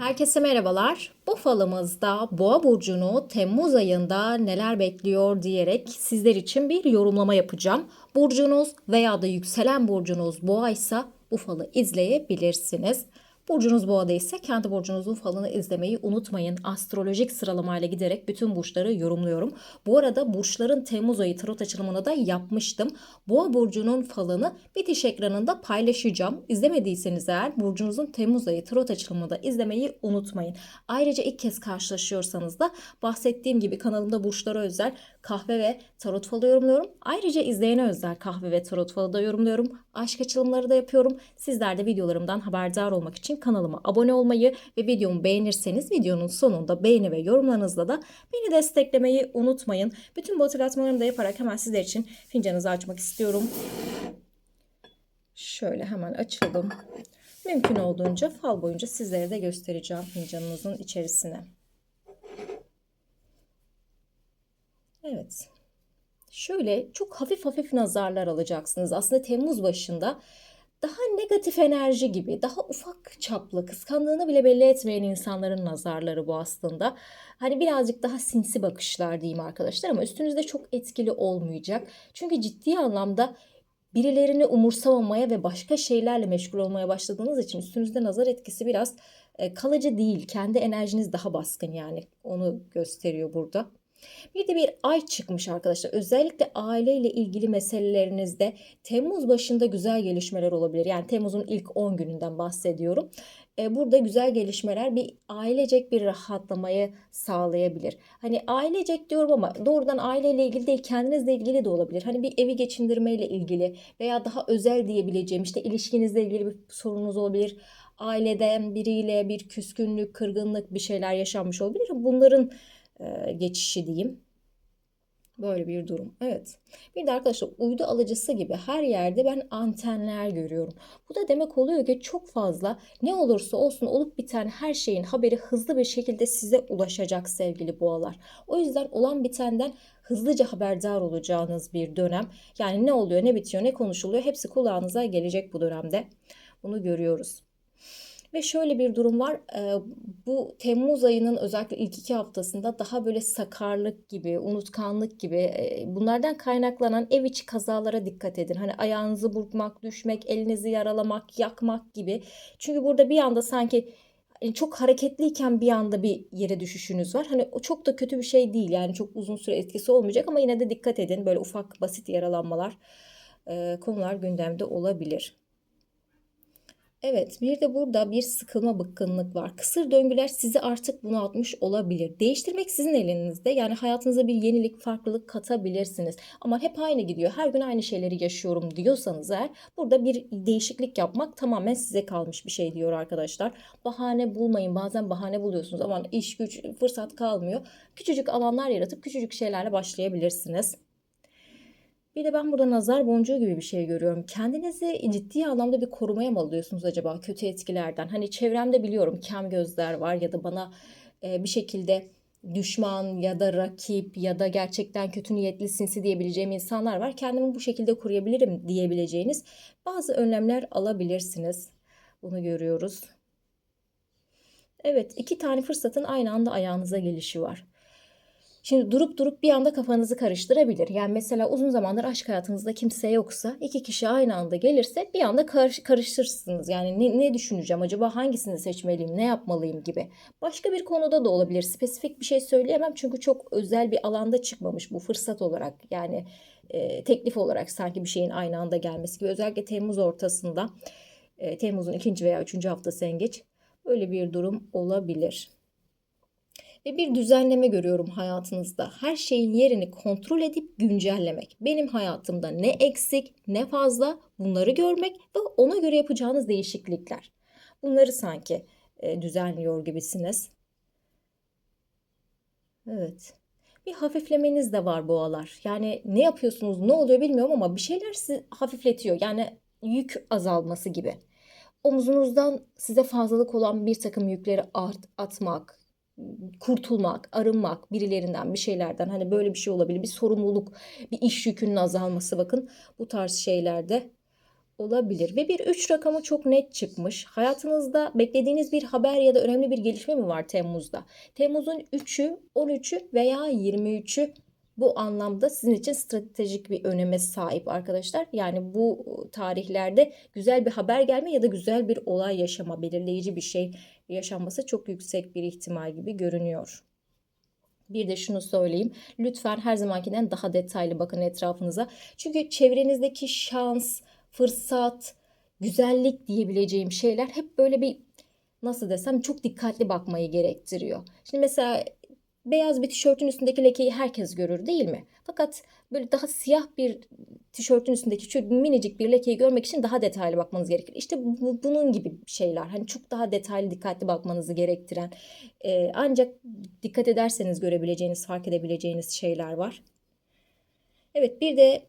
Herkese merhabalar. Bu falımızda Boğa burcunu Temmuz ayında neler bekliyor diyerek sizler için bir yorumlama yapacağım. Burcunuz veya da yükselen burcunuz Boğa ise bu falı izleyebilirsiniz. Burcunuz boğada ise kendi burcunuzun falını izlemeyi unutmayın. Astrolojik sıralamayla giderek bütün burçları yorumluyorum. Bu arada burçların Temmuz ayı tarot açılımını da yapmıştım. Boğa burcunun falını bitiş ekranında paylaşacağım. İzlemediyseniz eğer burcunuzun Temmuz ayı tarot açılımını da izlemeyi unutmayın. Ayrıca ilk kez karşılaşıyorsanız da bahsettiğim gibi kanalımda burçlara özel kahve ve tarot falı yorumluyorum. Ayrıca izleyene özel kahve ve tarot falı da yorumluyorum. Aşk açılımları da yapıyorum. Sizler de videolarımdan haberdar olmak için kanalıma abone olmayı ve videomu beğenirseniz videonun sonunda beğeni ve yorumlarınızla da beni desteklemeyi unutmayın. Bütün bu hatırlatmalarımı da yaparak hemen sizler için fincanınızı açmak istiyorum. Şöyle hemen açalım. Mümkün olduğunca fal boyunca sizlere de göstereceğim fincanınızın içerisine. Evet. Şöyle çok hafif hafif nazarlar alacaksınız. Aslında Temmuz başında daha negatif enerji gibi, daha ufak çaplı, kıskandığını bile belli etmeyen insanların nazarları bu aslında. Hani birazcık daha sinsi bakışlar diyeyim arkadaşlar ama üstünüzde çok etkili olmayacak. Çünkü ciddi anlamda birilerini umursamamaya ve başka şeylerle meşgul olmaya başladığınız için üstünüzde nazar etkisi biraz e, kalıcı değil. Kendi enerjiniz daha baskın yani. Onu gösteriyor burada. Bir de bir ay çıkmış arkadaşlar. Özellikle aileyle ilgili meselelerinizde Temmuz başında güzel gelişmeler olabilir. Yani Temmuz'un ilk 10 gününden bahsediyorum. E, burada güzel gelişmeler bir ailecek bir rahatlamayı sağlayabilir. Hani ailecek diyorum ama doğrudan aileyle ilgili değil kendinizle ilgili de olabilir. Hani bir evi geçindirmeyle ilgili veya daha özel diyebileceğim işte ilişkinizle ilgili bir sorunuz olabilir aileden biriyle bir küskünlük, kırgınlık bir şeyler yaşanmış olabilir. Bunların e, geçişi diyeyim. Böyle bir durum. Evet. Bir de arkadaşlar uydu alıcısı gibi her yerde ben antenler görüyorum. Bu da demek oluyor ki çok fazla ne olursa olsun olup biten her şeyin haberi hızlı bir şekilde size ulaşacak sevgili boğalar. O yüzden olan bitenden hızlıca haberdar olacağınız bir dönem. Yani ne oluyor, ne bitiyor, ne konuşuluyor hepsi kulağınıza gelecek bu dönemde. Bunu görüyoruz. Ve şöyle bir durum var. Bu Temmuz ayının özellikle ilk iki haftasında daha böyle sakarlık gibi, unutkanlık gibi bunlardan kaynaklanan ev içi kazalara dikkat edin. Hani ayağınızı burkmak, düşmek, elinizi yaralamak, yakmak gibi. Çünkü burada bir anda sanki çok hareketliyken bir anda bir yere düşüşünüz var. Hani o çok da kötü bir şey değil. Yani çok uzun süre etkisi olmayacak ama yine de dikkat edin. Böyle ufak basit yaralanmalar, konular gündemde olabilir. Evet, bir de burada bir sıkılma bıkkınlık var. Kısır döngüler sizi artık bunaltmış olabilir. Değiştirmek sizin elinizde. Yani hayatınıza bir yenilik, farklılık katabilirsiniz. Ama hep aynı gidiyor. Her gün aynı şeyleri yaşıyorum diyorsanız eğer burada bir değişiklik yapmak tamamen size kalmış bir şey diyor arkadaşlar. Bahane bulmayın. Bazen bahane buluyorsunuz ama iş güç fırsat kalmıyor. Küçücük alanlar yaratıp küçücük şeylerle başlayabilirsiniz. Bir de ben burada nazar boncuğu gibi bir şey görüyorum. Kendinizi ciddi anlamda bir korumaya mı alıyorsunuz acaba kötü etkilerden? Hani çevremde biliyorum kem gözler var ya da bana e, bir şekilde düşman ya da rakip ya da gerçekten kötü niyetli sinsi diyebileceğim insanlar var. Kendimi bu şekilde koruyabilirim diyebileceğiniz bazı önlemler alabilirsiniz. Bunu görüyoruz. Evet iki tane fırsatın aynı anda ayağınıza gelişi var. Şimdi durup durup bir anda kafanızı karıştırabilir. Yani mesela uzun zamandır aşk hayatınızda kimse yoksa iki kişi aynı anda gelirse bir anda karış, karıştırırsınız. Yani ne, ne düşüneceğim acaba hangisini seçmeliyim ne yapmalıyım gibi. Başka bir konuda da olabilir. Spesifik bir şey söyleyemem çünkü çok özel bir alanda çıkmamış bu fırsat olarak. Yani e, teklif olarak sanki bir şeyin aynı anda gelmesi gibi. Özellikle Temmuz ortasında e, Temmuz'un ikinci veya üçüncü haftası en geç öyle bir durum olabilir ve bir düzenleme görüyorum hayatınızda. Her şeyin yerini kontrol edip güncellemek. Benim hayatımda ne eksik ne fazla bunları görmek ve ona göre yapacağınız değişiklikler. Bunları sanki e, düzenliyor gibisiniz. Evet. Bir hafiflemeniz de var boğalar. Yani ne yapıyorsunuz, ne oluyor bilmiyorum ama bir şeyler sizi hafifletiyor. Yani yük azalması gibi. Omzunuzdan size fazlalık olan bir takım yükleri art, atmak, kurtulmak, arınmak birilerinden bir şeylerden hani böyle bir şey olabilir. Bir sorumluluk, bir iş yükünün azalması bakın bu tarz şeylerde olabilir. Ve bir 3 rakamı çok net çıkmış. Hayatınızda beklediğiniz bir haber ya da önemli bir gelişme mi var Temmuz'da? Temmuz'un 3'ü, 13'ü veya 23'ü bu anlamda sizin için stratejik bir öneme sahip arkadaşlar. Yani bu tarihlerde güzel bir haber gelme ya da güzel bir olay yaşama, belirleyici bir şey yaşanması çok yüksek bir ihtimal gibi görünüyor. Bir de şunu söyleyeyim. Lütfen her zamankinden daha detaylı bakın etrafınıza. Çünkü çevrenizdeki şans, fırsat, güzellik diyebileceğim şeyler hep böyle bir nasıl desem çok dikkatli bakmayı gerektiriyor. Şimdi mesela beyaz bir tişörtün üstündeki lekeyi herkes görür değil mi? Fakat böyle daha siyah bir tişörtün üstündeki şu minicik bir lekeyi görmek için daha detaylı bakmanız gerekir. İşte bu, bunun gibi şeyler. Hani çok daha detaylı, dikkatli bakmanızı gerektiren. E, ancak dikkat ederseniz görebileceğiniz, fark edebileceğiniz şeyler var. Evet bir de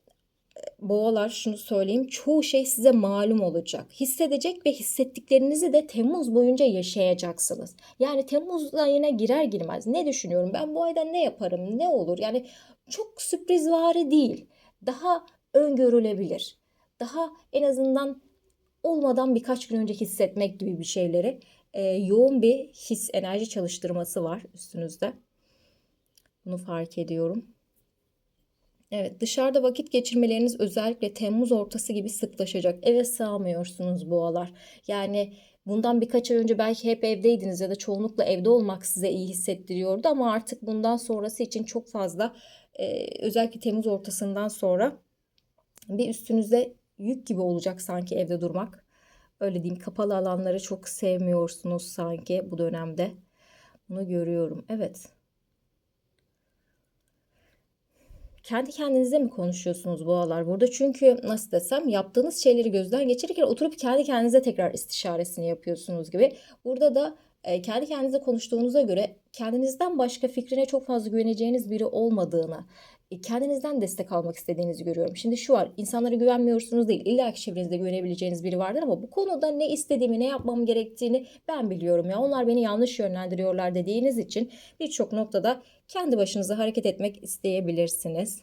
boğalar şunu söyleyeyim çoğu şey size malum olacak. Hissedecek ve hissettiklerinizi de Temmuz boyunca yaşayacaksınız. Yani Temmuz ayına girer girmez ne düşünüyorum ben bu ayda ne yaparım ne olur yani çok sürprizvari değil. Daha öngörülebilir. Daha en azından olmadan birkaç gün önce hissetmek gibi bir şeyleri e, yoğun bir his enerji çalıştırması var üstünüzde. Bunu fark ediyorum. Evet, dışarıda vakit geçirmeleriniz özellikle Temmuz ortası gibi sıklaşacak. Eve sığamıyorsunuz boğalar. Yani bundan birkaç ay önce belki hep evdeydiniz ya da çoğunlukla evde olmak size iyi hissettiriyordu ama artık bundan sonrası için çok fazla e, özellikle Temmuz ortasından sonra bir üstünüze yük gibi olacak sanki evde durmak. Öyle diyeyim kapalı alanları çok sevmiyorsunuz sanki bu dönemde. Bunu görüyorum. Evet. Kendi kendinize mi konuşuyorsunuz bu aralar burada? Çünkü nasıl desem yaptığınız şeyleri gözden geçirirken oturup kendi kendinize tekrar istişaresini yapıyorsunuz gibi. Burada da e, kendi kendinize konuştuğunuza göre kendinizden başka fikrine çok fazla güveneceğiniz biri olmadığını, kendinizden destek almak istediğinizi görüyorum. Şimdi şu var, insanlara güvenmiyorsunuz değil. İlla ki çevrenizde güvenebileceğiniz biri vardır ama bu konuda ne istediğimi, ne yapmam gerektiğini ben biliyorum ya. Onlar beni yanlış yönlendiriyorlar dediğiniz için birçok noktada kendi başınıza hareket etmek isteyebilirsiniz.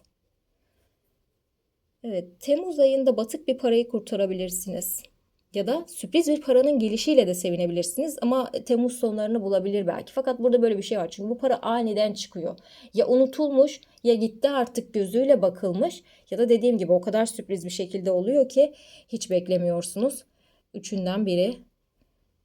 Evet, Temmuz ayında batık bir parayı kurtarabilirsiniz. Ya da sürpriz bir paranın gelişiyle de sevinebilirsiniz ama Temmuz sonlarını bulabilir belki. Fakat burada böyle bir şey var. Çünkü bu para aniden çıkıyor. Ya unutulmuş ya gitti artık gözüyle bakılmış ya da dediğim gibi o kadar sürpriz bir şekilde oluyor ki hiç beklemiyorsunuz. Üçünden biri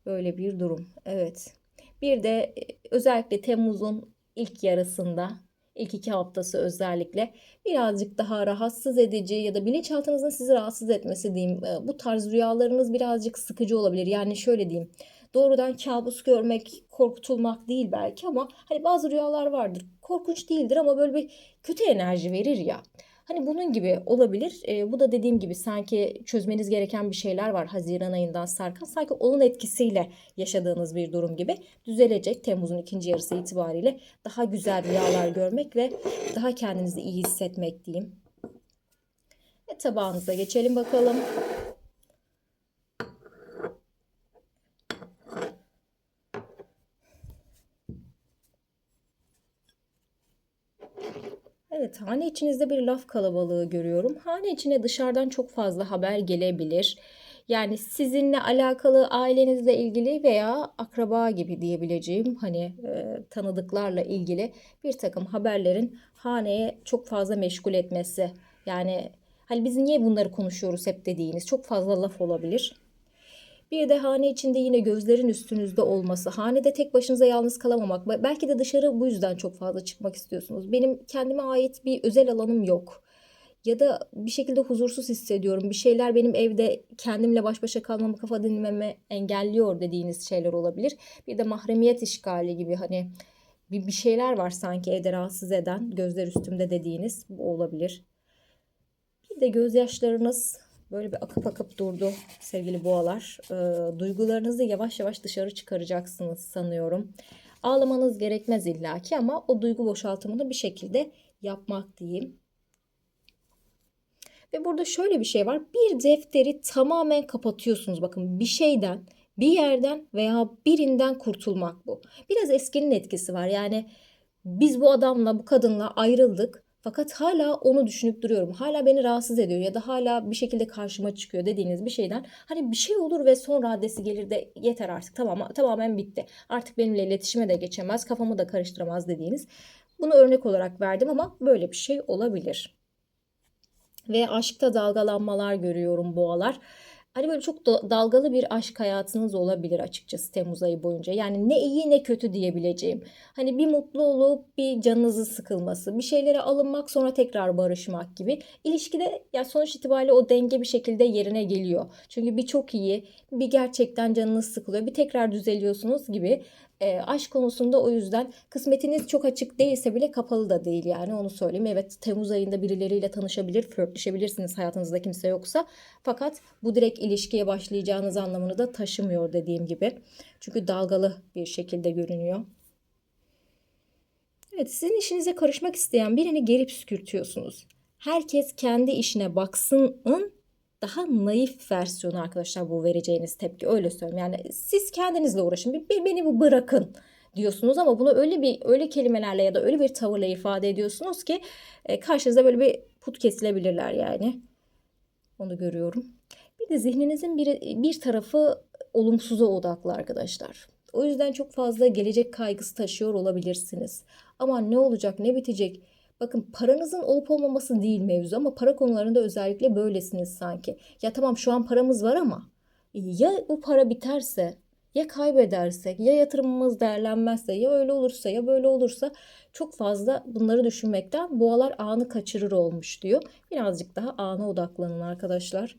böyle bir durum. Evet. Bir de e, özellikle Temmuz'un ilk yarısında ilk iki haftası özellikle birazcık daha rahatsız edici ya da bilinçaltınızın sizi rahatsız etmesi diyeyim. E, bu tarz rüyalarınız birazcık sıkıcı olabilir. Yani şöyle diyeyim. Doğrudan kabus görmek, korkutulmak değil belki ama hani bazı rüyalar vardır. Korkunç değildir ama böyle bir kötü enerji verir ya. Hani bunun gibi olabilir. E, bu da dediğim gibi sanki çözmeniz gereken bir şeyler var Haziran ayından sarkan. Sanki onun etkisiyle yaşadığınız bir durum gibi düzelecek. Temmuz'un ikinci yarısı itibariyle daha güzel rüyalar görmek ve daha kendinizi iyi hissetmek diyeyim. Ve tabağınıza geçelim bakalım. Evet, hane içinizde bir laf kalabalığı görüyorum. Hane içine dışarıdan çok fazla haber gelebilir. Yani sizinle alakalı ailenizle ilgili veya akraba gibi diyebileceğim hani e, tanıdıklarla ilgili bir takım haberlerin haneye çok fazla meşgul etmesi. Yani hani biz niye bunları konuşuyoruz hep dediğiniz çok fazla laf olabilir. Bir de hane içinde yine gözlerin üstünüzde olması, hanede tek başınıza yalnız kalamamak. Belki de dışarı bu yüzden çok fazla çıkmak istiyorsunuz. Benim kendime ait bir özel alanım yok. Ya da bir şekilde huzursuz hissediyorum. Bir şeyler benim evde kendimle baş başa kalmamı, kafa dinlememi engelliyor dediğiniz şeyler olabilir. Bir de mahremiyet işgali gibi hani bir, bir şeyler var sanki evde rahatsız eden, gözler üstümde dediğiniz bu olabilir. Bir de gözyaşlarınız böyle bir akıp akıp durdu sevgili boğalar. E, duygularınızı yavaş yavaş dışarı çıkaracaksınız sanıyorum. Ağlamanız gerekmez illaki ama o duygu boşaltımını bir şekilde yapmak diyeyim. Ve burada şöyle bir şey var. Bir defteri tamamen kapatıyorsunuz. Bakın bir şeyden, bir yerden veya birinden kurtulmak bu. Biraz eskinin etkisi var. Yani biz bu adamla, bu kadınla ayrıldık Fakat hala onu düşünüp duruyorum. Hala beni rahatsız ediyor ya da hala bir şekilde karşıma çıkıyor dediğiniz bir şeyden. Hani bir şey olur ve son raddesi gelir de yeter artık tamam tamamen bitti. Artık benimle iletişime de geçemez, kafamı da karıştıramaz dediğiniz. Bunu örnek olarak verdim ama böyle bir şey olabilir. Ve aşkta dalgalanmalar görüyorum boğalar. Hani böyle çok da- dalgalı bir aşk hayatınız olabilir açıkçası Temmuz ayı boyunca. Yani ne iyi ne kötü diyebileceğim. Hani bir mutlu olup bir canınızı sıkılması, bir şeylere alınmak sonra tekrar barışmak gibi. İlişkide ya sonuç itibariyle o denge bir şekilde yerine geliyor. Çünkü bir çok iyi, bir gerçekten canınız sıkılıyor, bir tekrar düzeliyorsunuz gibi. E, aşk konusunda o yüzden kısmetiniz çok açık değilse bile kapalı da değil yani onu söyleyeyim. Evet Temmuz ayında birileriyle tanışabilir, flörtleşebilirsiniz hayatınızda kimse yoksa. Fakat bu direkt ilişkiye başlayacağınız anlamını da taşımıyor dediğim gibi. Çünkü dalgalı bir şekilde görünüyor. Evet, sizin işinize karışmak isteyen birini geri püskürtüyorsunuz. Herkes kendi işine baksının daha naif versiyonu arkadaşlar bu vereceğiniz tepki. Öyle söyleyeyim. Yani siz kendinizle uğraşın. Bir- beni bu bırakın diyorsunuz ama bunu öyle bir öyle kelimelerle ya da öyle bir tavırla ifade ediyorsunuz ki e, karşınıza böyle bir put kesilebilirler yani. Onu görüyorum. Bir de zihninizin bir, bir tarafı olumsuza odaklı arkadaşlar. O yüzden çok fazla gelecek kaygısı taşıyor olabilirsiniz. Ama ne olacak, ne bitecek? Bakın paranızın olup olmaması değil mevzu ama para konularında özellikle böylesiniz sanki. Ya tamam şu an paramız var ama ya bu para biterse, ya kaybedersek, ya yatırımımız değerlenmezse, ya öyle olursa, ya böyle olursa çok fazla bunları düşünmekten boğalar anı kaçırır olmuş diyor. Birazcık daha ana odaklanın arkadaşlar.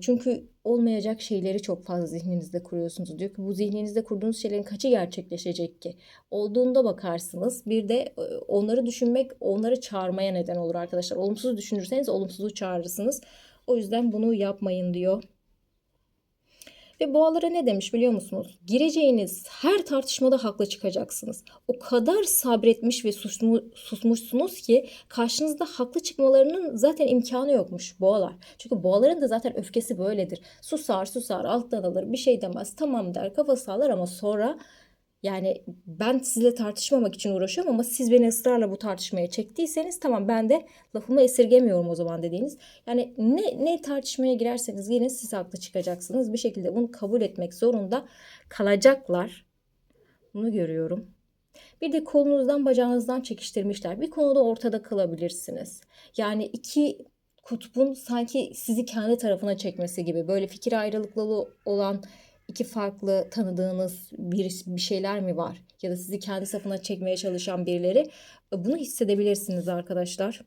Çünkü olmayacak şeyleri çok fazla zihninizde kuruyorsunuz. Diyor ki bu zihninizde kurduğunuz şeylerin kaçı gerçekleşecek ki? Olduğunda bakarsınız. Bir de onları düşünmek onları çağırmaya neden olur arkadaşlar. Olumsuz düşünürseniz olumsuzu çağırırsınız. O yüzden bunu yapmayın diyor. Ve boğalara ne demiş biliyor musunuz? Gireceğiniz her tartışmada haklı çıkacaksınız. O kadar sabretmiş ve susmu, susmuşsunuz ki karşınızda haklı çıkmalarının zaten imkanı yokmuş boğalar. Çünkü boğaların da zaten öfkesi böyledir. Susar susar alttan alır bir şey demez tamam der kafa sağlar ama sonra yani ben sizle tartışmamak için uğraşıyorum ama siz beni ısrarla bu tartışmaya çektiyseniz tamam ben de lafımı esirgemiyorum o zaman dediğiniz. Yani ne, ne tartışmaya girerseniz girin siz haklı çıkacaksınız. Bir şekilde bunu kabul etmek zorunda kalacaklar. Bunu görüyorum. Bir de kolunuzdan bacağınızdan çekiştirmişler. Bir konuda ortada kalabilirsiniz. Yani iki kutbun sanki sizi kendi tarafına çekmesi gibi böyle fikir ayrılıkları olan iki farklı tanıdığınız bir, bir şeyler mi var? Ya da sizi kendi safına çekmeye çalışan birileri. Bunu hissedebilirsiniz arkadaşlar.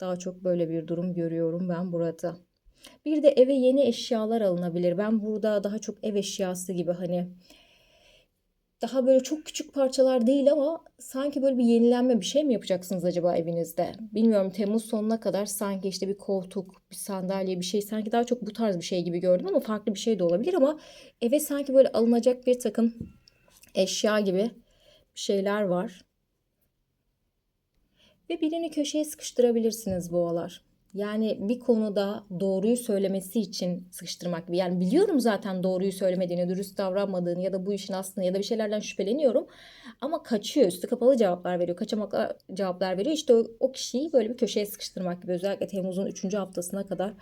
Daha çok böyle bir durum görüyorum ben burada. Bir de eve yeni eşyalar alınabilir. Ben burada daha çok ev eşyası gibi hani daha böyle çok küçük parçalar değil ama sanki böyle bir yenilenme bir şey mi yapacaksınız acaba evinizde? Bilmiyorum Temmuz sonuna kadar sanki işte bir koltuk, bir sandalye bir şey sanki daha çok bu tarz bir şey gibi gördüm ama farklı bir şey de olabilir ama eve sanki böyle alınacak bir takım eşya gibi şeyler var. Ve birini köşeye sıkıştırabilirsiniz boğalar. Yani bir konuda doğruyu söylemesi için sıkıştırmak gibi. Yani biliyorum zaten doğruyu söylemediğini, dürüst davranmadığını ya da bu işin aslında ya da bir şeylerden şüpheleniyorum. Ama kaçıyor, üstü kapalı cevaplar veriyor, kaçamakla cevaplar veriyor. İşte o, o kişiyi böyle bir köşeye sıkıştırmak gibi. Özellikle Temmuz'un 3. haftasına kadar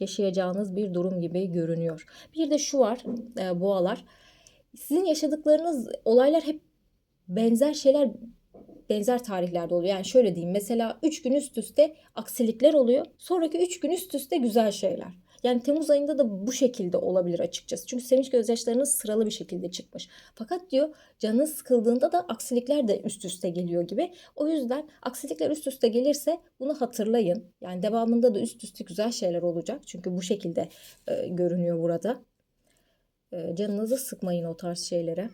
yaşayacağınız bir durum gibi görünüyor. Bir de şu var e, boğalar. Sizin yaşadıklarınız olaylar hep benzer şeyler benzer tarihlerde oluyor. Yani şöyle diyeyim mesela 3 gün üst üste aksilikler oluyor. Sonraki 3 gün üst üste güzel şeyler. Yani Temmuz ayında da bu şekilde olabilir açıkçası. Çünkü sevinç gözyaşlarınız sıralı bir şekilde çıkmış. Fakat diyor canınız sıkıldığında da aksilikler de üst üste geliyor gibi. O yüzden aksilikler üst üste gelirse bunu hatırlayın. Yani devamında da üst üste güzel şeyler olacak. Çünkü bu şekilde e, görünüyor burada. E, canınızı sıkmayın o tarz şeylere.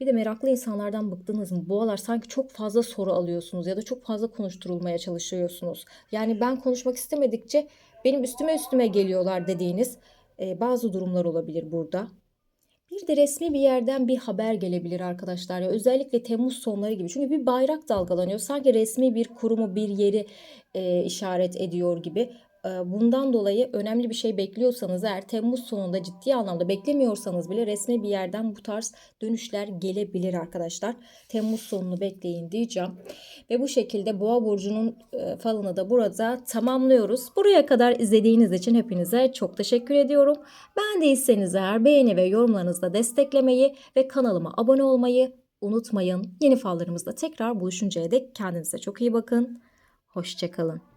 Bir de meraklı insanlardan bıktınız mı? Boğalar sanki çok fazla soru alıyorsunuz ya da çok fazla konuşturulmaya çalışıyorsunuz. Yani ben konuşmak istemedikçe benim üstüme üstüme geliyorlar dediğiniz e, bazı durumlar olabilir burada. Bir de resmi bir yerden bir haber gelebilir arkadaşlar. Ya özellikle Temmuz sonları gibi. Çünkü bir bayrak dalgalanıyor. Sanki resmi bir kurumu, bir yeri e, işaret ediyor gibi. Bundan dolayı önemli bir şey bekliyorsanız eğer Temmuz sonunda ciddi anlamda beklemiyorsanız bile resmi bir yerden bu tarz dönüşler gelebilir arkadaşlar. Temmuz sonunu bekleyin diyeceğim. Ve bu şekilde Boğa burcunun falını da burada tamamlıyoruz. Buraya kadar izlediğiniz için hepinize çok teşekkür ediyorum. Beğendiyseniz eğer beğeni ve yorumlarınızla desteklemeyi ve kanalıma abone olmayı unutmayın. Yeni fallarımızda tekrar buluşuncaya dek kendinize çok iyi bakın. Hoşçakalın.